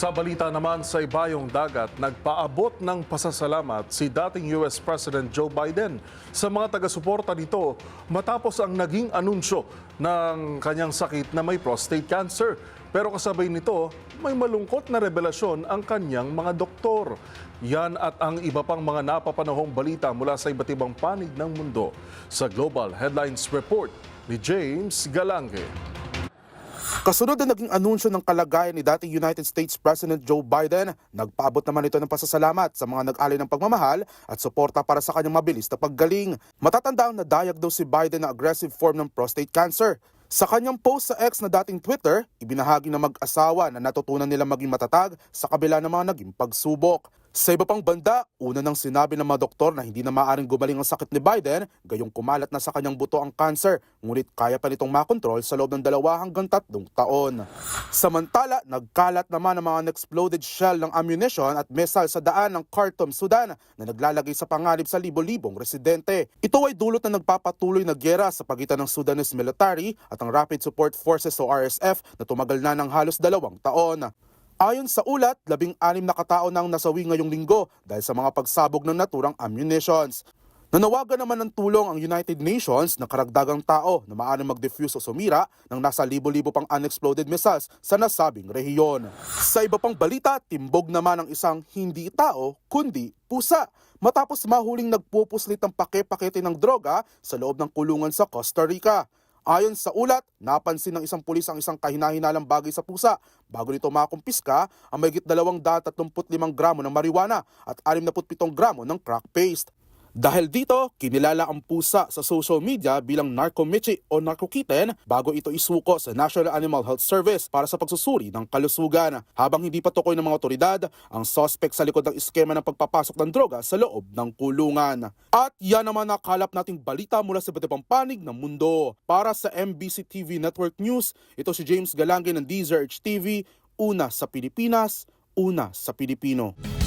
Sa balita naman sa ibayong dagat, nagpaabot ng pasasalamat si dating US President Joe Biden sa mga taga-suporta nito matapos ang naging anunsyo ng kanyang sakit na may prostate cancer. Pero kasabay nito, may malungkot na revelasyon ang kanyang mga doktor. Yan at ang iba pang mga napapanahong balita mula sa iba't ibang panig ng mundo sa Global Headlines Report ni James Galange. Kasunod na naging anunsyo ng kalagayan ni dating United States President Joe Biden, nagpaabot naman ito ng pasasalamat sa mga nag-alay ng pagmamahal at suporta para sa kanyang mabilis na paggaling. Matatandaan na diagnose si Biden na aggressive form ng prostate cancer. Sa kanyang post sa X na dating Twitter, ibinahagi ng mag-asawa na natutunan nila maging matatag sa kabila ng mga naging pagsubok. Sa iba pang banda, una nang sinabi ng mga doktor na hindi na maaaring gumaling ang sakit ni Biden, gayong kumalat na sa kanyang buto ang cancer, ngunit kaya pa nitong makontrol sa loob ng dalawa hanggang tatlong taon. Samantala, nagkalat naman ang mga unexploded shell ng ammunition at missile sa daan ng Khartoum, Sudan na naglalagay sa panganib sa libo-libong residente. Ito ay dulot na nagpapatuloy na gyera sa pagitan ng Sudanese military at ang Rapid Support Forces o RSF na tumagal na ng halos dalawang taon. Ayon sa ulat, labing anim na katao nang nasawi ngayong linggo dahil sa mga pagsabog ng naturang ammunitions. Nanawagan naman ng tulong ang United Nations na karagdagang tao na maaaring mag-defuse o sumira ng nasa libo-libo pang unexploded missiles sa nasabing rehiyon. Sa iba pang balita, timbog naman ang isang hindi tao kundi pusa matapos mahuling nagpupuslit ng pake-pakete ng droga sa loob ng kulungan sa Costa Rica. Ayon sa ulat, napansin ng isang pulis ang isang kahinahinalang bagay sa pusa bago nito makumpiska ang mayigit 235 gramo ng marijuana at 67 gramo ng crack paste. Dahil dito, kinilala ang pusa sa social media bilang narcomichi o narcokitten bago ito isuko sa National Animal Health Service para sa pagsusuri ng kalusugan. Habang hindi pa tukoy ng mga otoridad, ang suspect sa likod ng iskema ng pagpapasok ng droga sa loob ng kulungan. At yan naman nakalap nating balita mula sa iba't ibang panig ng mundo. Para sa MBC TV Network News, ito si James Galange ng DZRH TV, una sa Pilipinas, una sa Pilipino.